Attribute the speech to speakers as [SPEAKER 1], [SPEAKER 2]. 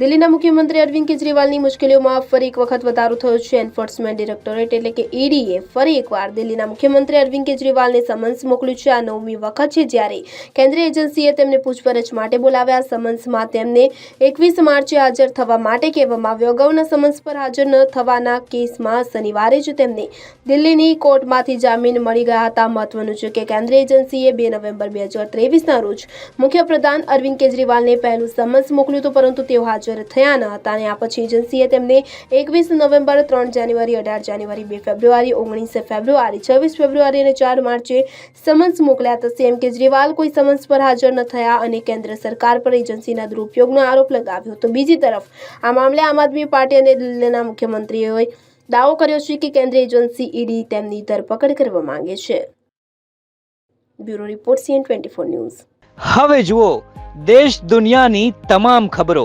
[SPEAKER 1] દિલ્હીના મુખ્યમંત્રી અરવિંદ કેજરીવાલની મુશ્કેલીઓમાં ફરી એક વખત વધારો થયો છે. એન્ફોર્સમેન્ટ ડિરેક્ટોરેટ એટલે કે ઈડીએ ફરી એકવાર દિલ્હીના મુખ્યમંત્રી અરવિંદ કેજરીવાલને સમન્સ મોકલ્યું છે. આ નવમી વખત છે જ્યારે કેન્દ્રીય એજન્સીએ તેમને પૂછપરછ માટે બોલાવ્યા. સમન્સમાં તેમને એકવીસ માર્ચે હાજર થવા માટે કહેવામાં આવ્યું. અગાઉના સમન્સ પર હાજર ન થવાના કેસમાં શનિવારે જ તેમને દિલ્હીની કોર્ટમાંથી જામીન મળી ગયા હતા. મહત્વનું છે કે કેન્દ્રીય એજન્સીએ બે નવેમ્બર બે હજાર ત્રેવીસના રોજ મુખ્યપ્રધાન અરવિંદ કેજરીવાલને પહેલું સમન્સ મોકલ્યું હતું, પરંતુ તેઓ હાજર થયા ન હતા અને આ પછી એજન્સીએ તેમને એકવીસ નવેમ્બર, ત્રણ જાન્યુઆરી, અઢાર જાન્યુઆરી, બે ફેબ્રુઆરી, ઓગણીસ ફેબ્રુઆરી, છવ્વીસ ફેબ્રુઆરી અને ચાર માર્ચે સમન્સ મોકલ્યા હતા. સીએમ કેજરીવાલ કોઈ સમન્સ પર હાજર ન થયા અને કેન્દ્ર સરકાર પર એજન્સીના દુરુપયોગનો આરોપ લગાવ્યો હતો. બીજી તરફ, આ મામલે આમ આદમી પાર્ટી અને દિલ્હીના મુખ્યમંત્રીઓએ દાવો કર્યો છે કે કેન્દ્રીય એજન્સી ઈડી તેમની ધરપકડ કરવા માંગે છે. Bureau report CN twenty news.
[SPEAKER 2] હવે જુઓ, દેશ દુનિયાની તમામ ખબરો